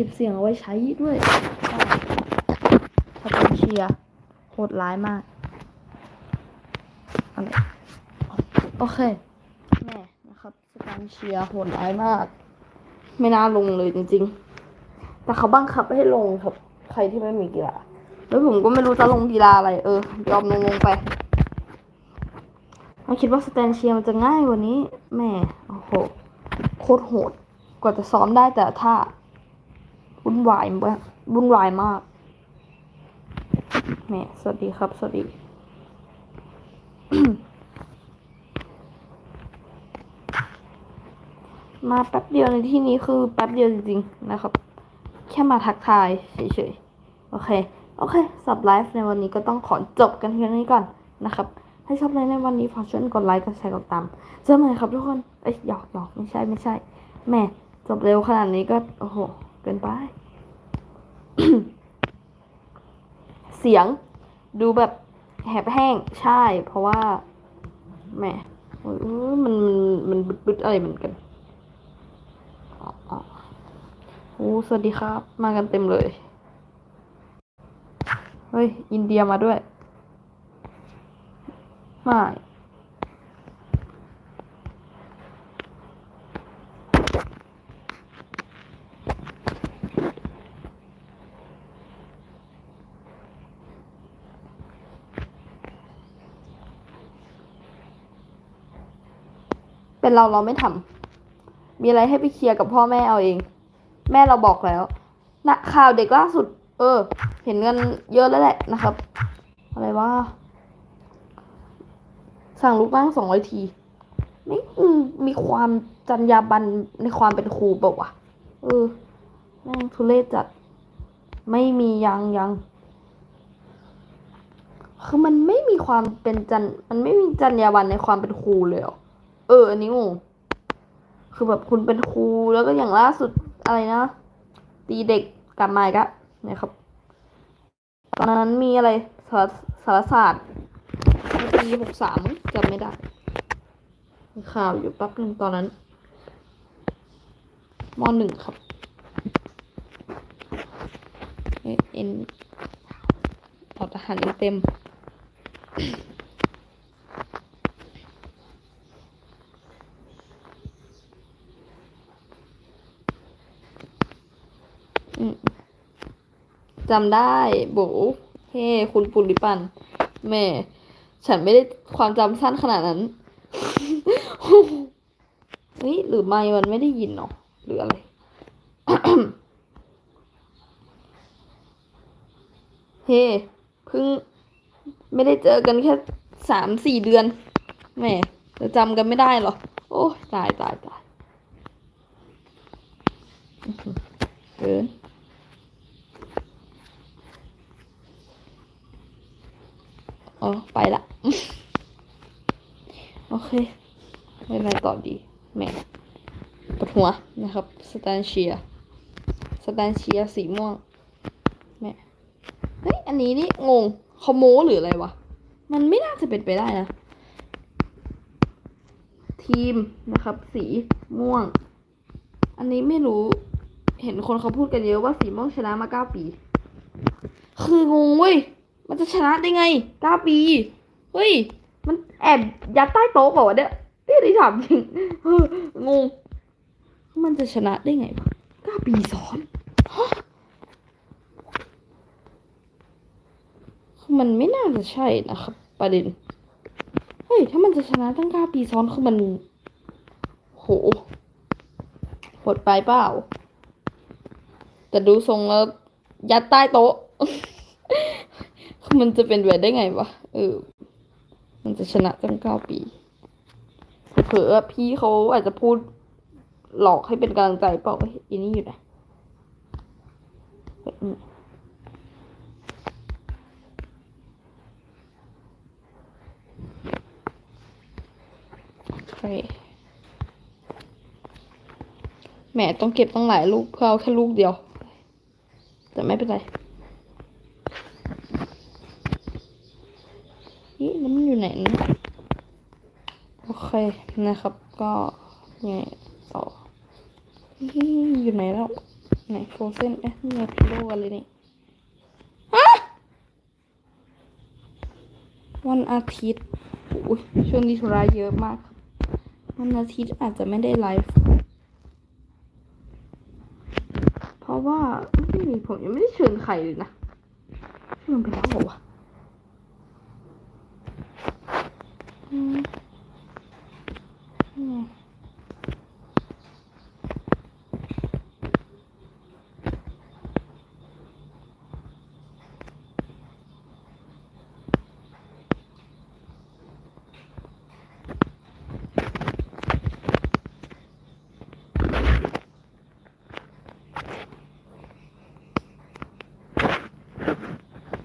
เก็บเสียงเอาไว้ใช้ด้วยสตันเชียร์โหดร้ายมาก โอเค แม่นะครับสตันเชียร์โหดร้ายมาก ไม่น่าลงเลยจริง ๆ แต่เขาบังคับให้ลงครับ ใครที่ไม่มีกีฬา แล้วผมก็ไม่รู้จะลงกีฬาอะไร เออ ยอมลงๆไปไม่คิดว่าสแตนเชียร์มันจะง่ายกว่านี้ แม่ โอ้โห โคตรโหด กว่าจะซ้อมได้แต่ละท่า วุ่นวายมากวุ่นวายมากแม่สวัสดีครับ สวัสดี มาแป๊บเดียวในที่นี้คือแป๊บเดียวจริงๆนะครับ แค่มาทักทายเฉยๆ โอเค โอเคสับไลฟ์ในวันนี้ก็ต้องขอจบกันเพียงนี้ก่อนนะครับ ถ้าชอบไลฟ์ในวันนี้ฝากช่วยกดไลค์ กดแชร์ กดตามเจอกันใหม่ครับทุกคน เอ้ยหยอกหยอกไม่ใช่ไม่ใช่แม่จบเร็วขนาดนี้ก็ โอ้โห เกินไป เสียงดูแบบแหบแห้งใช่ เพราะว่าแหมมันมันมันบึดอะไรเหมือนกันอ๋ออ๋อโอ้สวัสดีครับ มากันเต็มเลย เฮ้ย อินเดียมาด้วย ไม่ เป็นเราเราไม่ทำมีอะไรให้ไปเคลียร์กับพ่อแม่เอาเอง แม่เราบอกแล้วนะข่าวเด็กล่าสุด เออ เห็นกันเยอะแล้วแหละนะครับ อะไรว่าสั่งลูกบ้างสองร้อยทีไม่มีความจรรยาบรรณในความเป็นครูเปล่าวะเออแม่งทุเรศจัด ไม่มียังยังคือมันไม่มีความเป็นจันมันไม่มีจรรยาบรรณในความเป็นครูเลยเหรอ เออ อันนี้งงคือแบบคุณเป็นครูแล้วก็อย่างล่าสุดอะไรนะ ตีเด็กกลับมาอีกแล้วนะครับ ตอนนั้นมีอะไรสารสารศาสตร์ปีหกสามจำไม่ได้ข่าวอยู่แป๊บหนึ่งตอนนั้นมหนึ่งครับเอ็นเอ็นอทหารเต็ม อืม จำได้โบเฮ้คุณปุริปันแม่ ฉันไม่ได้ความจำสั้นขนาดนั้นเฮ้ยหรือไม่มันไม่ได้ยินเนาะหรืออะไรเฮ้เพิ่งไม่ได้เจอกันแค่สามสี่เดือนแม่จะจำกันไม่ได้หรอ โอ้ยตายตายตายอื้ออเกิน อ๋อไปละ โอเคไม่เป็นไรต่อดีแม่ปวดหัวนะครับ สแตนเชีย สแตนเชียสีม่วง แม่ เฮ้ย อันนี้นี่งงเขาโมหรืออะไรวะ มันไม่น่าจะเป็นไปได้นะ ทีมนะครับ สีม่วง อันนี้ไม่รู้ เห็นคนเขาพูดกันเยอะว่าสีม่วงชนะมาเก้าปี คืองงเว้ย มันจะชนะได้ไงเก้าปี เฮ้ย มันแอบยัดใต้โต๊ะเปล่าวะเนี่ยนี่ที่ถามจริงเอองง มันจะชนะได้ไงวะเก้าปีซ้อนมันไม่น่าจะใช่นะครับ ประเด็น เฮ้ย ถ้ามันจะชนะตั้งเก้าปีซ้อนคือมัน โหหดไปเปล่า แต่ดูทรงแล้ว ยัดใต้โต๊ะ มันจะเป็นไปได้ไงวะ เออ มันจะชนะตั้งเก้าปี เผลอพี่เขาอาจจะพูดหลอกให้เป็นกำลังใจเปล่าเอ้ยอีนี่อยู่ไหนเฮ้ยอืมโอเคแหมต้องเก็บต้องหลายลูกเพื่อเอาแค่ลูกเดียว แต่ไม่เป็นไร นี่แล้วมันอยู่ไหนนะโอเคนะครับ ก็ไงต่อนี่อยู่ไหนแล้ว ไหนโฟเซนเอ๊ะนี่ไงพิโลกันเลยนี่ฮะวันอาทิตย์อุ้ยช่วงนี้ธุระเยอะมาก วันอาทิตย์อาจจะไม่ได้ไลฟ์เพราะว่าไม่มีผมยังไม่ได้เชิญใครเลยนะเชิญไปแล้วเหรอวะอืมนี่ไง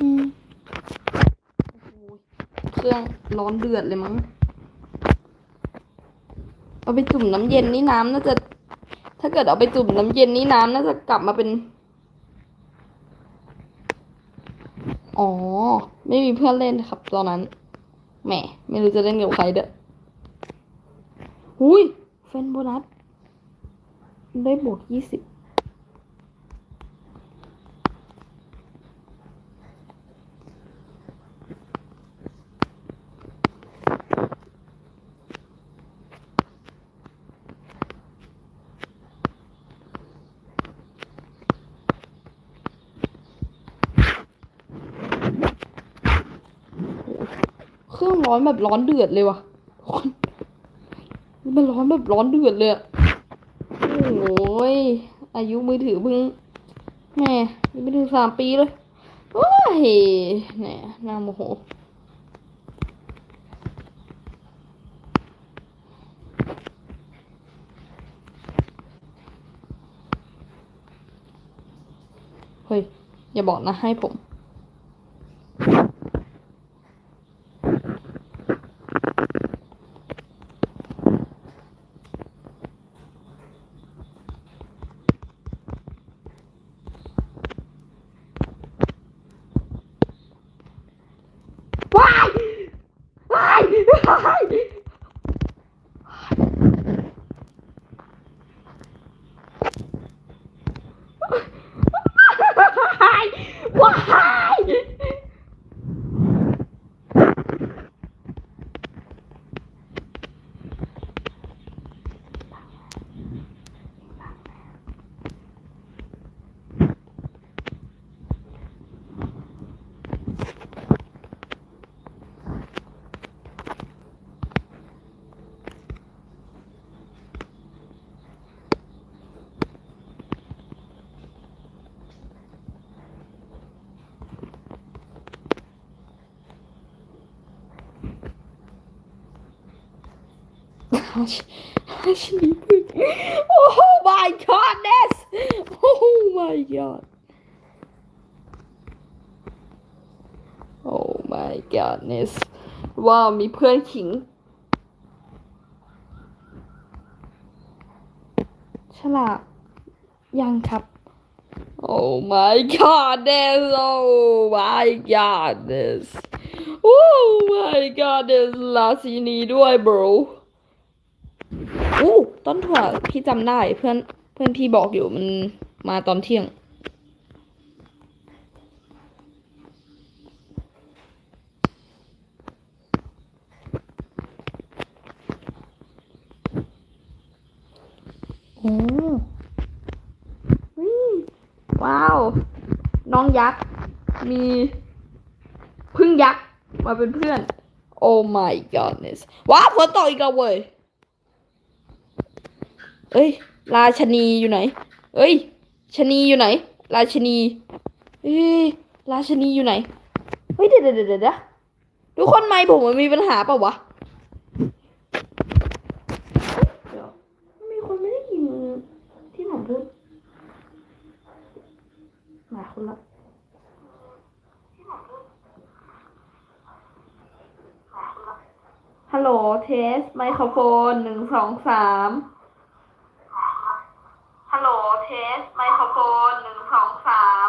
อืมโอ้โหเค ร้อนเดือดเลยมั้ง เอาไปจุ่มน้ำเย็นนี่น้ำน่าจะ ถ้าเกิดเอาไปจุ่มน้ำเย็นนี่น้ำน่าจะกลับมาเป็น อ๋อ ไม่มีเพื่อนเล่นครับ ตอนนั้น แหม ไม่รู้จะเล่นกับใครเด้อหุยเฟนโบนัส ได้บวกยี่สิบ เค ร้อนแบบร้อนเดือดเลยว่ะมันร้อนแบบร้อนเดือดเลยโอ้ย อายุมือถือเพิ่งแม่ยังไม่ถึงสามปีเลยโอ้ยแหน่น่าโมโหเฮ้ย อย่าบอกนะให้ผม ว้ายว้ายว้ายว้ายว้าย ฮัชฮัชนี่พึ่งโอ้ my goodness oh my god oh my goodness ว้าว มีเพื่อนขิง ฉลาดยังครับ Oh my goodness Oh my goodness Oh my goodness ลาซีนีด้วย bro ต้นถั่วพี่จำได้เพื่อนเพื่อนพี่บอกอยู่มันมาตอนเที่ยง โอ้ว้าว น้องยักษ์ มีพึ่งยักษ์ มาเป็นเพื่อน Oh my goodness ว้าวฝนตกอีกแล้วเว้ย เอ้ย ราชนีอยู่ไหน เอ้ย ชนีอยู่ไหน ราชนี เอ้ย ราชนีอยู่ไหน เฮ้ยเดี๋ยวเดี๋ยวเดี๋ยวเดี๋ยวทุกคนไม่ผมมันมีปัญหาเปล่าวะมีคนไม่ได้ยินที่ผมพูดหลายคนละฮัลโหลเทส ไมโครโฟนหนึ่งสองสาม ฮัลโหลเทสไมโครโฟนหนึ่งสองสาม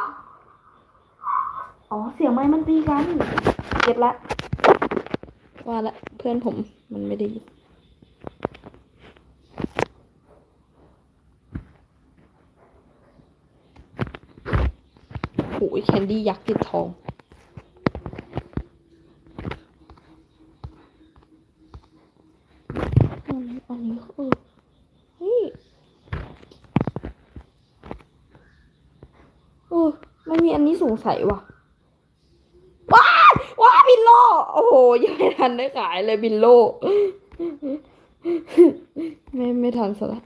อ๋อ เสียงไม้มันตีกันเก็ตละ ว่าละ เพื่อนผมมันไม่ได้ยินแคนดี้ยักษ์ติดทอง อันนี้อันนี้เออเฮ้ยเออไม่มีอันนี้ สงสัยว่ะว้าว้าบินโลโอ้โหยังไม่ทันได้ขายเลยบินโลไม่ไม่ทันซะละ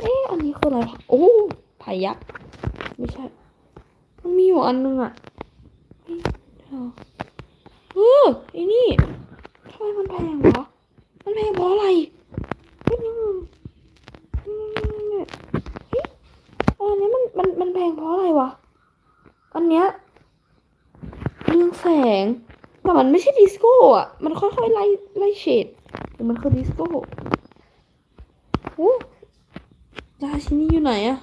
เอ๊ะอันนี้คืออะไรวะโอ้ไผ่ยักษ์ไม่ใช่ มันมีอยู่อันนึงอะเฮ้ออไอ้นี่ทำไมมันแพงวะมันแพงเพราะอะไรอันนี้มันมันมันแพงเพราะอะไรวะ อันเนี้ยเรื่องแสงแต่มันไม่ใช่ดิสโก้อะมันค่อยๆไล่ไล่เฉดแต่มันคือดิสโก้โอ้ยาชินี่อยู่ไหนอะ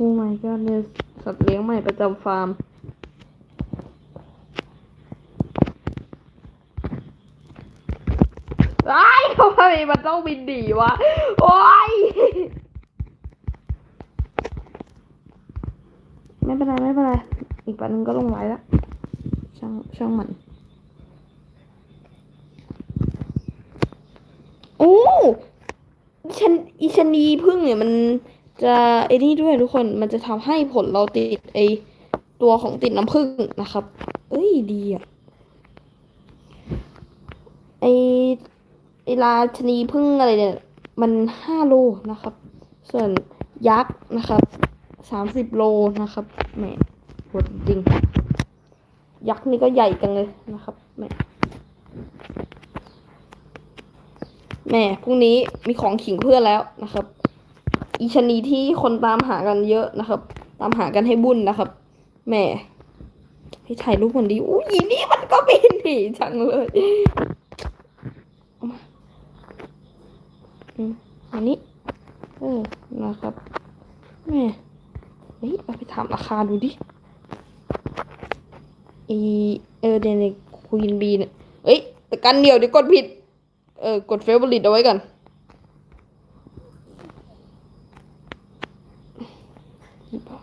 โอ้ my god เนี่ยสัตว์เลี้ยงใหม่ประจำฟาร์ม ไอ้าทำไมมันต้องบินดีวะ โอ้ย ไม่เป็นไร ไม่เป็นไร อีกปันนึงก็ลงไว้แล้ว ช่างช่างมันโอ้ชันอีชนีพึ่งเนี่ยมัน จะไอ้นี่ด้วยทุกคนมันจะทำให้ผลเราติดไอตัวของติดน้ำผึ้งนะครับ เอ้ยดีอะไอไอราชนีพึ่งอะไรเนี่ย มันห้าโลนะครับ ส่วนยักษ์นะครับสามสิบโลนะครับแหมโหดจริง ยักษ์นี่ก็ใหญ่กันเลยนะครับแหมแหม่พรุ่งนี้มีของขิงเพื่อนแล้วนะครับ อีชนีที่คนตามหากันเยอะนะครับ ตามหากันให้บุญนะครับแหม่ให้ถ่ายรูปคนดีอุ้ยอีนี่มันก็บินหนีจังเลยเอามาอันนี้เออนะครับแม่เฮ้ยเอาไปถามราคาดูดิอีเออเดนควีนบีเนี่ยเอ้ยแต่กันเดียวเดี๋ยวกดผิด เออกดเฟเวอร์ลิตเอาไว้ก่อนหยิบเอา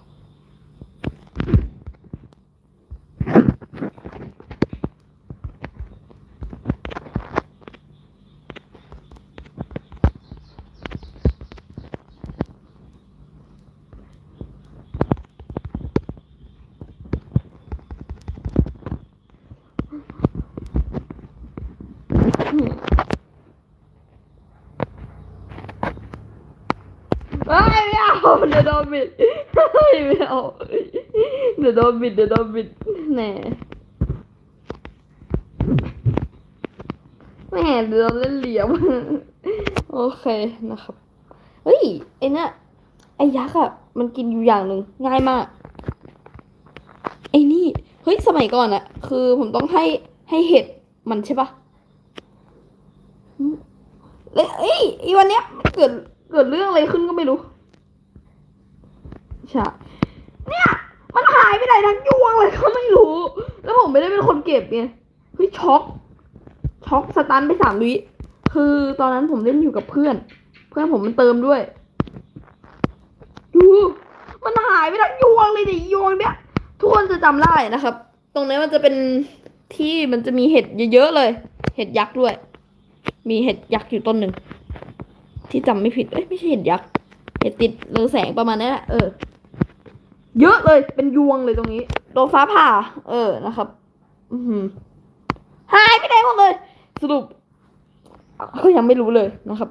เอ้ยไม่ เอาเดี๋ยวโดนบิดเฮ้ยไม่เอาเดี๋ยวโดนบิดเดี๋ยวโดนบิดแหน่แหม่เดี๋ยวเราเล่นเหลี่ยมโอเคนะครับเฮ้ยไอ้นี่ยไอ้ยักษ์อะมันกินอยู่อย่างหนึ่งง่ายมาก ไอ้นี่เฮ้ยสมัยก่อนอะคือผมต้องให้ให้เห็ดมันใช่ปะอืมแล้วเอ้ยไอ้วันเนี้ยเกิดเกิดเรื่องอะไรขึ้นก็ไม่รู้ ช่เนี่ย มันหายไปไหนทั้งยวงเลยก็ไม่รู้ แล้วผมไม่ได้เป็นคนเก็บไงเฮ้ยช็อกช็อกสตันไปสามวิคือตอนนั้นผมเล่นอยู่กับเพื่อน เพื่อนผมมันเติมด้วย ดู มันหายไปทั้งยวงเลยดิยวงเนี้ยทุกคนจะจำได้นะครับ ตรงนี้มันจะเป็นที่มันจะมีเห็ดเยอะๆเลย เห็ดยักษ์ด้วย มีเห็ดยักษ์อยู่ต้นหนึ่งที่จำไม่ผิดเอ้ยไม่ใช่เห็ดยักษ์เห็ดติดเรืองแสงประมาณนี้แหละเออ เยอะเลยเป็นยวงเลยตรงนี้โดนฟ้าผ่า เออนะครับ อือหือหายไปไหนหมดเลย สรุปก็ยังไม่รู้เลยนะครับ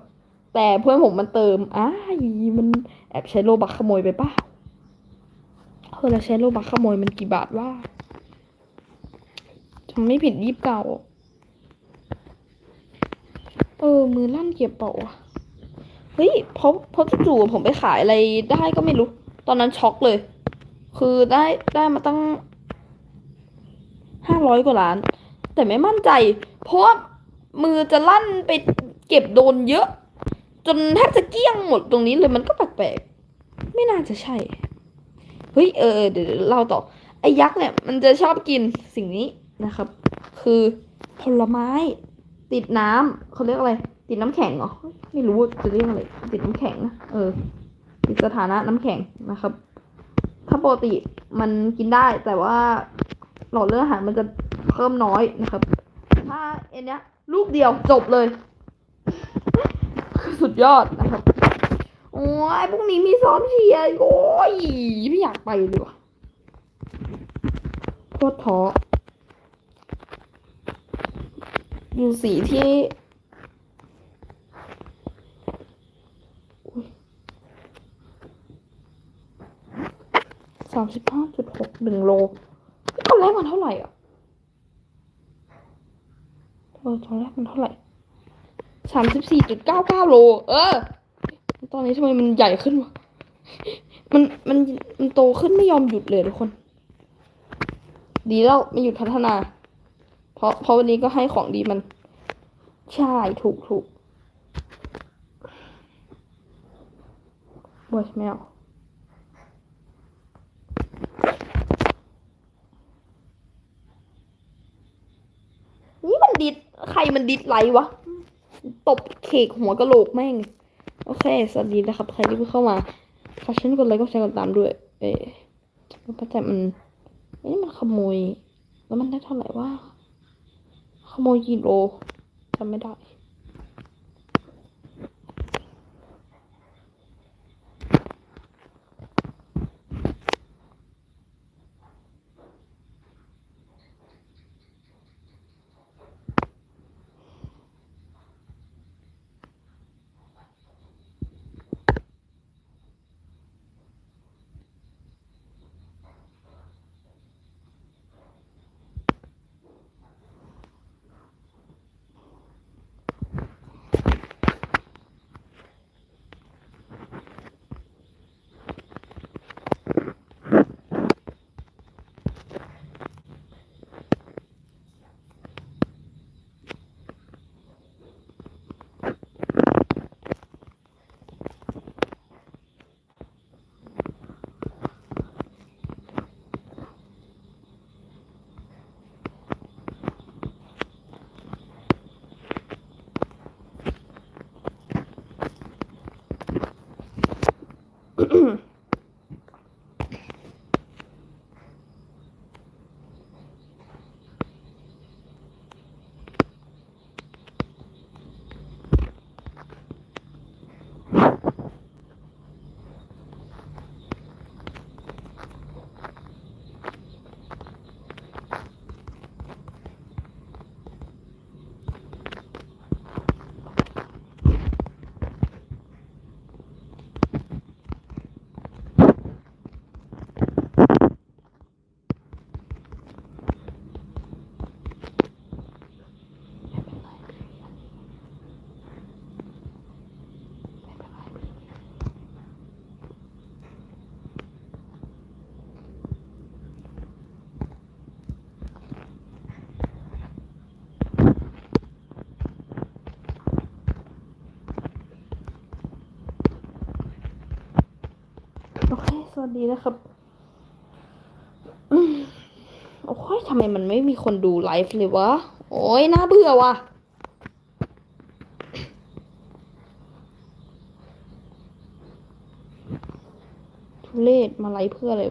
แต่เพื่อนผมมันเติมอ้ายมันแอบใช้โลบักขโมยไปป่าเฮ้อเราใช้โลบักขโมยมันกี่บาทว่าจำไม่ผิดยี่สิบเก้าเออ มือลั่นเก็บเปล่าเฮ้ยเพราะเพราะจู่ๆผมไปขายอะไรได้ก็ไม่รู้ ตอนนั้นช็อกเลย คือได้ได้มาตั้งห้าร้อยกว่าล้าน แต่ไม่มั่นใจ เพราะว่ามือจะลั่นไปเก็บโดนเยอะ จนแทบจะเกี้ยงหมดตรงนี้เลยมันก็แปลกๆไม่น่าจะใช่เฮ้ยเออเออเดี๋ยวเล่าต่อไอ้ยักษ์เนี่ย มันจะชอบกินสิ่งนี้นะครับ คือผลไม้ ติดน้ำเขาเรียกอะไร ติดน้ำแข็งเหรอไม่รู้จะเรียกอะไรติดน้ำแข็งนะเออติดสถานะน้ำแข็งนะครับ ถ้าปกติมันกินได้แต่ว่าหลอดเลือดอาหารมันจะเพิ่มน้อยนะครับ ถ้าเอ็นเนี้ยลูกเดียวจบเลย คือสุดยอดนะครับ โอ้ยพรุ่งนี้มีซ้อมเชียร์โอ้ยไม่อยากไปเลยว่ะโคตรท้อดูสีที่ สามสิบห้าจุดหกหนึ่งโลตอนแรกมันเท่าไหร่อะเออตอนแรกมันเท่าไหร่สามสิบสี่จุดเก้าเก้าโล เออ ตอนนี้ทำไมมันใหญ่ขึ้นวะ มัน มัน มันโตขึ้นไม่ยอมหยุดเลยทุกคน ดีแล้วไม่หยุดพัฒนา เพราะ เพราะวันนี้ก็ให้ของดีมัน ใช่ ถูกถูกบอยแมวนี่มันดิด ใครมันดิสไลฟ์วะ ตบเคกหัวกะโหลกแม่ง โอเค สวัสดีนะครับ ใครที่เพิ่งเข้ามาฝากช่วยกดไลค์ก็แชร์กดตามด้วย เอ๊ะว่าแต่มันนี่มันขโมย แล้วมันได้เท่าไหร่ว่า ขโมยกี่โลจำไม่ได้ วัสดีนะครับ โอ้ยทำไมมันไม่มีคนดูไลฟ์เลยวะ โอ้ยน่าเบื่อว่ะ ทุเรศมาไลฟ์เพื่ออะไร